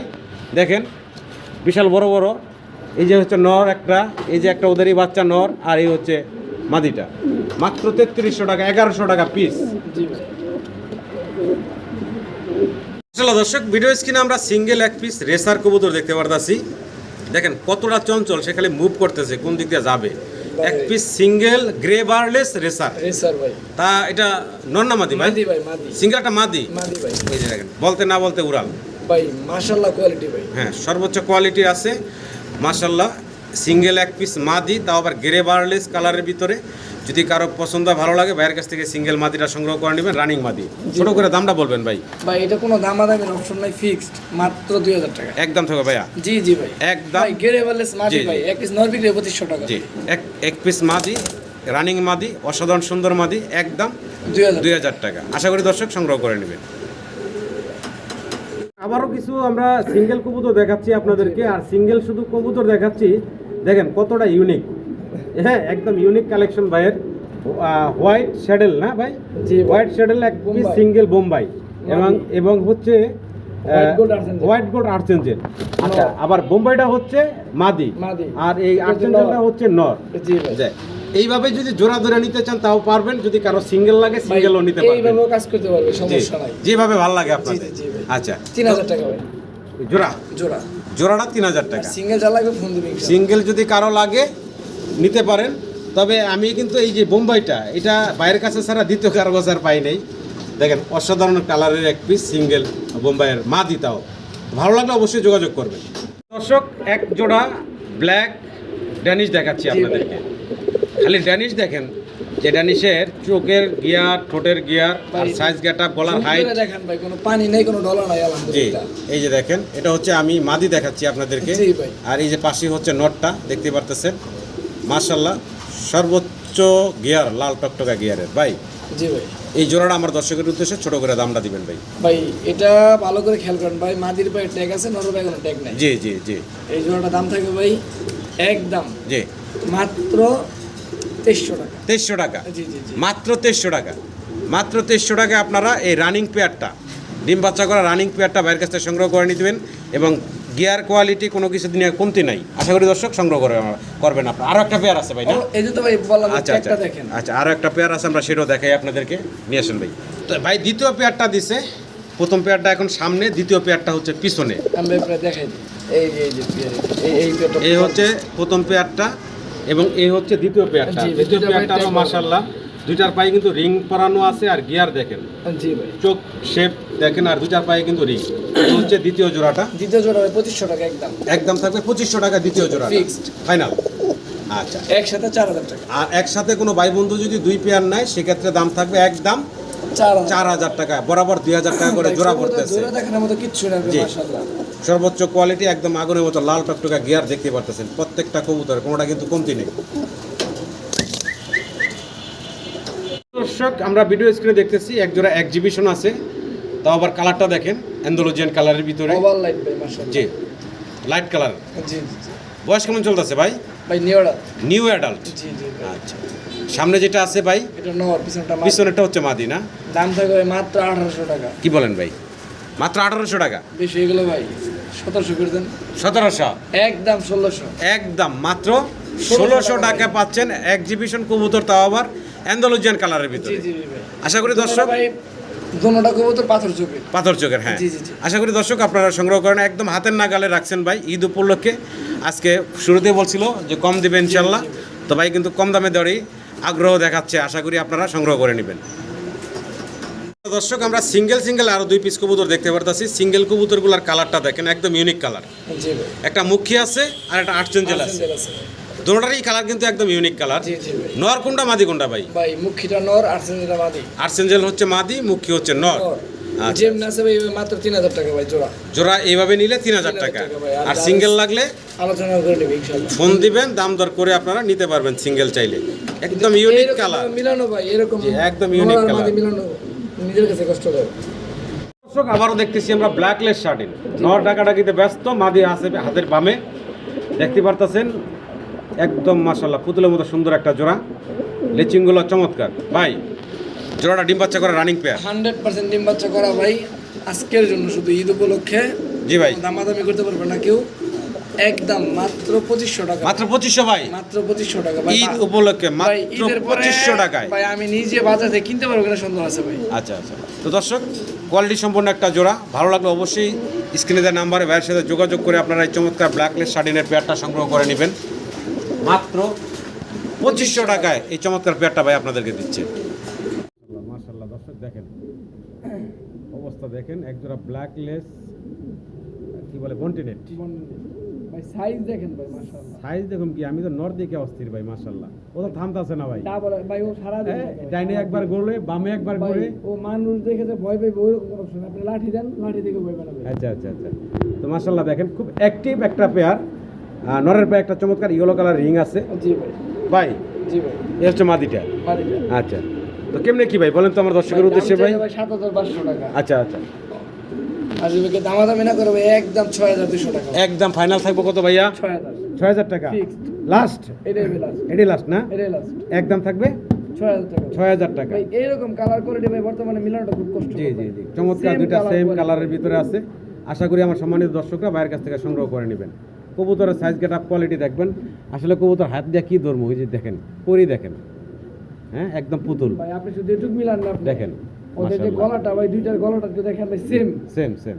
Speaker 1: দেখেন বিশাল বড় বড়। এই যে হচ্ছে নর একটা এই যে একটা ওদেরই বাচ্চা নর আর এই হচ্ছে মাদিটা। মাত্র তেত্রিশশো টাকা এগারোশো টাকা পিস চলো দর্শক ভিডিও স্ক্রিনে আমরা সিঙ্গেল এক পিস রেসার কবুতর দেখতে পারতাছি। দেখেন কতটা চঞ্চল সে খালি মুভ করতেছে কোন দিক দিয়ে যাবে। এক piece single grey barless racer
Speaker 2: racer ভাই।
Speaker 1: তা এটা নর না মাদি ভাই?
Speaker 2: মাদি ভাই মাদি।
Speaker 1: সিঙ্গেল একটা মাদি?
Speaker 2: মাদি ভাই।
Speaker 1: এই যে দেখেন বলতে না বলতে উড়াল।
Speaker 2: ভাই মাশাল্লাহ কোয়ালিটি ভাই।
Speaker 1: হ্যাঁ সর্বোচ্চ কোয়ালিটি আছে। মাশাল্লাহ সিঙ্গেল এক পিস মাদি তাও আবার গ্রে বারলেস কালারের ভিতরে। যদি কারও পছন্দ ভালো লাগে ভাইয়ের কাছ থেকে সিঙ্গেল মাদিটা সংগ্রহ করে নেবেন রানিং মাদি। ছোট করে দামটা বলবেন ভাই।
Speaker 2: ভাই এটা কোনো দামাদামির অপশন নাই ফিক্সড মাত্র দুই হাজার টাকা।
Speaker 1: একদম থাকবে ভাইয়া।
Speaker 2: জি জি ভাই।
Speaker 1: একদম।
Speaker 2: ভাই গেরে বললে মাদি। ভাই এক পিস নর বিক্রি পঁচিশশো টাকা।
Speaker 1: জি এক এক পিস মাদি রানিং মাদি অসাধারণ সুন্দর মাদি একদম
Speaker 2: দুই হাজার
Speaker 1: টাকা। আশা করি দর্শক সংগ্রহ করে নেবেন। আবারও কিছু আমরা সিঙ্গেল কবুতর দেখাচ্ছি আপনাদেরকে আর সিঙ্গেল শুধু কবুতর দেখাচ্ছি দেখেন কতটা ইউনিক হ্যাঁ একদম ইউনিক কালেকশন ভাইয়ের। হোয়াইট শ্যাডেল না ভাই?
Speaker 2: জি
Speaker 1: হোয়াইট শ্যাডেল এক সিঙ্গেল বোম্বাই। এবং এবং হচ্ছে। হোয়াইট গোল্ড আর্চেঞ্জেল আচ্ছা আবার বোম্বাইটা হচ্ছে মাদি। আর এই আর্চেঞ্জেলটা হচ্ছে নর।
Speaker 2: জি
Speaker 1: এইভাবে যদি জোড়া ধরে নিতে চান তাও পারবেন। যদি কারও সিঙ্গেল লাগে সিঙ্গেলও নিতে পারবেন।
Speaker 2: এইভাবেও কাজ করতে পারবে সমস্যা নাই।
Speaker 1: যেভাবে ভালো লাগে আপনাদের। আচ্ছা।
Speaker 2: তিন হাজার টাকা ভাই।
Speaker 1: জোড়া?
Speaker 2: জোড়া।
Speaker 1: জোড়াটা তিন হাজার
Speaker 2: আর
Speaker 1: টাকা।
Speaker 2: সিঙ্গেল যা লাগবে ফোন দিবে ইনশাআল্লাহ।
Speaker 1: সিঙ্গেল যদি কারও লাগে নিতে পারেন। তবে আমি কিন্তু এই যে বোম্বাইটা এটা বাইরের কাছে ছাড়া দ্বিতীয় কারও আর পাই নাই। দেখেন অসাধারণ কালারের এক পিস সিঙ্গেল বোম্বাইয়ের মা দিতাও। ভালো লাগলে অবশ্যই যোগাযোগ করবেন। দর্শক এক জোড়া ব্ল্যাক ড্যানিশ দেখাচ্ছি আপনাদেরকে। খালি ড্যানিশ দেখেন যে ড্যানিশের চোখের গিয়ার ঠোঁটের গিয়ার আর সাইজ গেটা গলার হাইট
Speaker 2: দেখেন ভাই কোনো পানি নেই কোনো ডলার নাই
Speaker 1: জি
Speaker 2: আলহামদুলিল্লাহ।
Speaker 1: এই যে দেখেন এটা হচ্ছে আমি মাদি দেখাচ্ছি আপনাদেরকে। আর এই যে পাশে হচ্ছে নটটা দেখতে পারতেছেন? মার্শাল্লাহ সর্বোচ্চ গিয়ার লাল টকটকা গিয়ারের ভাই
Speaker 2: জি ভাই।
Speaker 1: এই জোড়াটা আমার দর্শকের উদ্দেশ্যে ছোট করে দামটা দিবেন ভাই।
Speaker 2: ভাই এটা ভালো করে খেয়াল করেন ভাই মাদির পায়ে ট্যাগ আছে নর পায়ে কোনো ট্যাগ নাই।
Speaker 1: জি জি জি।
Speaker 2: এই জোড়াটা দাম থাকবে ভাই একদম।
Speaker 1: জি।
Speaker 2: মাত্র তেইশশো টাকা।
Speaker 1: তেইশশো টাকা।
Speaker 2: জি জি জি।
Speaker 1: মাত্র তেইশশো টাকা। মাত্র তেইশশো টাকা আপনারা এই রানিং পেয়ারটা ডিম বাচ্চা করা রানিং পেয়ারটা বাইরের কাছ থেকে সংগ্রহ করে নিতে এবং গিয়ার কোয়ালিটি কোনো কিছু দিনে কমতি নাই। আশা করি দর্শক সংগ্রহ করে করবেন আপনার। আরও একটা পেয়ার আছে ভাই না?
Speaker 2: এই যে তো ভাই বললাম
Speaker 1: আচ্ছা আচ্ছা।
Speaker 2: দেখেন।
Speaker 1: আচ্ছা আরও একটা পেয়ার আছে আমরা সেটাও দেখাই আপনাদেরকে। নিয়ে আসেন ভাই। তো ভাই দ্বিতীয় পেয়ারটা দিছে। প্রথম পেয়ারটা এখন সামনে দ্বিতীয় পেয়ারটা হচ্ছে পিছনে।
Speaker 2: আমি আপনার দেখাই দিই। এই যে এই যে পেয়ার, এই এই পেয়ারটা
Speaker 1: এই হচ্ছে প্রথম পেয়ারটা এবং এই হচ্ছে দ্বিতীয় পেয়ারটা দ্বিতীয় পেয়ারটা মাসাল্লাহ দুইটার পায়ে কিন্তু রিং পরানো আছে আর গিয়ার দেখেন।
Speaker 2: জি ভাই।
Speaker 1: চোখ শেপ দেখেন আর দুটার পায়ে কিন্তু রিং হচ্ছে দ্বিতীয় জোড়াটা।
Speaker 2: দ্বিতীয় জোড়া পঁচিশশো টাকা একদম।
Speaker 1: একদম থাকবে পঁচিশশো টাকা দ্বিতীয় জোড়া
Speaker 2: Fixed.
Speaker 1: ফাইনাল আচ্ছা।
Speaker 2: একসাথে চার হাজার টাকা।
Speaker 1: আর একসাথে কোনো ভাই বন্ধু যদি দুই পেয়ার নেয় সেক্ষেত্রে দাম থাকবে একদম
Speaker 2: চার হাজার।
Speaker 1: টাকা বরাবর দুই হাজার টাকা করে জোড়া পড়তেছে। সর্বোচ্চ কোয়ালিটি একদম আগুনের মতো লাল টকটকা গিয়ার দেখতে পারতেছেন। প্রত্যেকটা কবুতর কোনোটা কিন্তু কমতি নেই। দর্শক আমরা ভিডিও স্ক্রিনে দেখতেছি এক জোড়া এক্সিবিশন আছে। তাও আবার কালারটা দেখেন অ্যান্ডোলজিয়ান কালারের ভিতরে।
Speaker 2: ওভার লাইট ভাই মাশাআল্লাহ।
Speaker 1: জি লাইট কালার
Speaker 2: জি।
Speaker 1: বয়স কেমন চলতেছে ভাই?
Speaker 2: ভাই নিওড়া
Speaker 1: নিউ অ্যাডাল্ট
Speaker 2: জি জি
Speaker 1: আচ্ছা। সামনে যেটা আছে ভাই
Speaker 2: এটা নর পিছনটা
Speaker 1: পিছনেরটা হচ্ছে মাদি না?
Speaker 2: দাম থাকবে মাত্র আঠারোশো টাকা।
Speaker 1: কি বলেন ভাই? মাত্র আঠারোশো টাকা?
Speaker 2: বেশি হয়ে গেল ভাই সতেরোশো করে দেন।
Speaker 1: সতেরোশো?
Speaker 2: একদম ষোলোশো।
Speaker 1: একদম মাত্র ষোলোশো টাকা পাচ্ছেন। এক্সিবিশন কবুতর তাও আবার অ্যান্ডোলজিয়ান কালারের ভিতরে। আশা করি দর্শক
Speaker 2: ভাই। দোনোটা কবুতর পাথর চোখে।
Speaker 1: পাথর চোখের হ্যাঁ। আশা করি দর্শক আপনারা সংগ্রহ করেন একদম হাতের নাগালে রাখছেন ভাই ঈদ উপলক্ষে। আজকে শুরুতে বলছিল যে কম দিবে ইনশাল্লাহ তো ভাই কিন্তু কম দামে দেওয়ারই আগ্রহ দেখাচ্ছে আশা করি আপনারা সংগ্রহ করে নেবেন। দর্শক আমরা সিঙ্গেল সিঙ্গেল আরও দুই পিস কবুতর দেখতে পারতাছি। সিঙ্গেল কবুতরগুলোর কালারটা দেখেন একদম ইউনিক কালার। একটা মুখী আছে আর একটা আছে।
Speaker 2: আছে।
Speaker 1: দুটোটারই কালার কিন্তু একদম ইউনিক কালার নর কোনটা মাদি কোনটা ভাই?
Speaker 2: ভাই মুখিটা নর আর্সেঞ্জেলটা মাদি।
Speaker 1: আর্সেঞ্জেল হচ্ছে মাদি মুখী হচ্ছে নর। আচ্ছা।
Speaker 2: ভাই মাত্র টাকা ভাই জোড়া।
Speaker 1: জোড়া এইভাবে নিলে তিন হাজার
Speaker 2: 3,000
Speaker 1: টাকা।
Speaker 2: আর
Speaker 1: সিঙ্গেল লাগলে
Speaker 2: আলোচনা করে নেবে ইনশাল্লাহ।
Speaker 1: ফোন দিবেন দাম দর করে আপনারা নিতে পারবেন সিঙ্গেল চাইলে। একদম ইউনিক কালার
Speaker 2: মিলানো ভাই এরকম
Speaker 1: একদম
Speaker 2: মিলানো নিজের কাছে কষ্ট
Speaker 1: দর্শক আবারও দেখতেছি আমরা ব্ল্যাকলেস শার্টিন নর ডাকাডাকিতে ব্যস্ত মাদি আছে হাতের বামে। দেখতে পারতেছেন একদম মাসাল্লাহ পুতুলের মতো সুন্দর একটা জোড়া। লেচিংগুলো চমৎকার। ভাই জোড়াটা ডিম বাচ্চা করা রানিং পেয়ার
Speaker 2: হান্ড্রেড পার্সেন্ট ডিম বাচ্চা করা ভাই আজকের জন্য শুধু ঈদ উপলক্ষে।
Speaker 1: জি ভাই।
Speaker 2: দামাদামি করতে পারবে না কেউ। একদম মাত্র পঁচিশশো টাকা।
Speaker 1: মাত্র পঁচিশশো ভাই।
Speaker 2: মাত্র পঁচিশশো টাকা ভাই।
Speaker 1: ঈদ উপলক্ষে মাত্র পঁচিশশো টাকায়।
Speaker 2: ভাই আমি নিজে বাজার কিনতে পারব কিনা সন্দেহ আছে ভাই।
Speaker 1: আচ্ছা আচ্ছা। তো দর্শক কোয়ালিটি সম্পন্ন একটা জোড়া। ভালো লাগলে অবশ্যই স্ক্রিনে দেওয়া নাম্বারে ভাইয়ের সাথে যোগাযোগ করে আপনারা এই চমৎকার ব্ল্যাকলেস শার্টিনের পেয়ারটা সংগ্রহ করে নেবেন। মাত্র পঁচিশশো টাকায় এই চমৎকার পেয়ারটা ভাই আপনাদেরকে দিচ্ছে। মাশাল্লাহ দর্শক দেখেন। অবস্থা দেখেন একজোড়া ব্ল্যাকলেস কি বলে বন্টিনেট।
Speaker 2: ভাই সাইজ দেখেন ভাই মাশাআল্লাহ।
Speaker 1: সাইজ দেখুন কি আমি তো নর্থ দিকে অস্থির ভাই মাশাল্লাহ ও তো থামতাছে না ভাই।
Speaker 2: ডাবল ভাই ও সারা দিন
Speaker 1: ডাইনে একবার বামে একবার
Speaker 2: ও মানুষ দেখে যে ভয় পাইবে ওরকম কোনো অপশন আপনি লাঠি দেন লাঠি থেকে ভয় পাবে
Speaker 1: আচ্ছা আচ্ছা আচ্ছা। তো দেখেন খুব অ্যাক্টিভ একটা পেয়ার। নরের পায়ে একটা চমৎকার ইয়েলো কালার রিং আছে।
Speaker 2: জি ভাই।
Speaker 1: ভাই?
Speaker 2: জি ভাই।
Speaker 1: এ হচ্ছে মাদিটা? আচ্ছা। তো কেমনে কি ভাই? বলেন তো আমার দর্শকের উদ্দেশ্যে ভাই।
Speaker 2: সাত হাজার পাঁচশো টাকা।
Speaker 1: আচ্ছা আচ্ছা।
Speaker 2: দামাদামি না একদম ছয় হাজার দুশো টাকা।
Speaker 1: একদম ফাইনাল থাকব কত ভাইয়া?
Speaker 2: ছয় হাজার।
Speaker 1: ছয় হাজার টাকা? লাস্ট
Speaker 2: এটাই লাস্ট
Speaker 1: না?
Speaker 2: এটাই লাস্ট
Speaker 1: একদম থাকবে?
Speaker 2: ছয় হাজার টাকা।
Speaker 1: ছয় হাজার টাকা।
Speaker 2: ভাই এইরকম কালার কোয়ালিটি ভাই বর্তমানে মিলানোটা খুব কষ্ট
Speaker 1: জি জি জি। চমৎকার
Speaker 2: Same
Speaker 1: দুইটা সেম কালারের ভিতরে আছে। আশা করি আমার সম্মানিত দর্শকরা বাইরের কাছ থেকে সংগ্রহ করে নেবেন। কবুতরের সাইজ গেট আপ কোয়ালিটি দেখবেন। আসলে কবুতর হাত দিয়ে কী ধরবো ওই যে দেখেন পরি দেখেন। হ্যাঁ একদম পুতুল।
Speaker 2: ভাই আপনি শুধু এটুক মিলান না
Speaker 1: দেখেন
Speaker 2: ওদের যে গলাটা ভাই দুইটার গলাটা একটু দেখেন ভাই সেম
Speaker 1: সেম সেম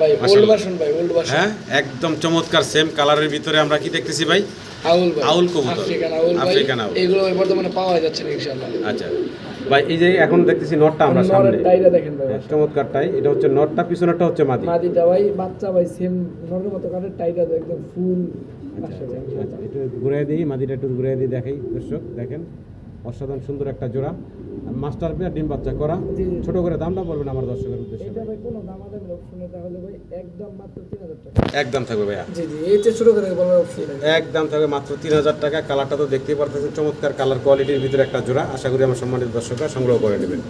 Speaker 2: ভাই ওল্ড ভার্সন ভাই ওল্ড ভার্সন
Speaker 1: হ্যাঁ একদম চমৎকার সেম কালারের ভিতরে আমরা কি দেখতেছি ভাই?
Speaker 2: আউল ভাই।
Speaker 1: আউল কবুতর।
Speaker 2: আফ্রিকান আউল ভাই। এগুলো বর্তমানে পাওয়া যাচ্ছে না ইনশাআল্লাহ।
Speaker 1: আচ্ছা। ভাই এই যে এখন দেখতেছি নটটা আমরা সামনে।
Speaker 2: টাইটা দেখেন ভাই।
Speaker 1: হ্যাঁ, চমৎকারটাই এটা হচ্ছে নটটা পিছনেরটা হচ্ছে মাদি।
Speaker 2: মাদিটা ভাই বাচ্চা ভাই সেম নরের মতো কাটের টাইটা একদম ফুল
Speaker 1: আচ্ছা একটু ঘুরে দিই মাদিটা একটু ঘুরে দিই দেখাই দর্শক দেখেন। অসাধারণ সুন্দর একটা জোড়া। মাস্টার পেয়ার ডিম বাচ্চা করা। ছোট করে দামটা বলবেন আমার দর্শকের উদ্দেশ্যে?
Speaker 2: একদম মাত্র তিন হাজার টাকা।
Speaker 1: একদম থাকবে ভাইয়া। একদম থাকবে মাত্র তিন হাজার টাকা। কালারটা তো দেখতেই পারতেছেন চমৎকার কালার কোয়ালিটির ভিতরে একটা জোড়া। আশা করি আমার সম্মানিত দর্শকরা সংগ্রহ করে নেবেন।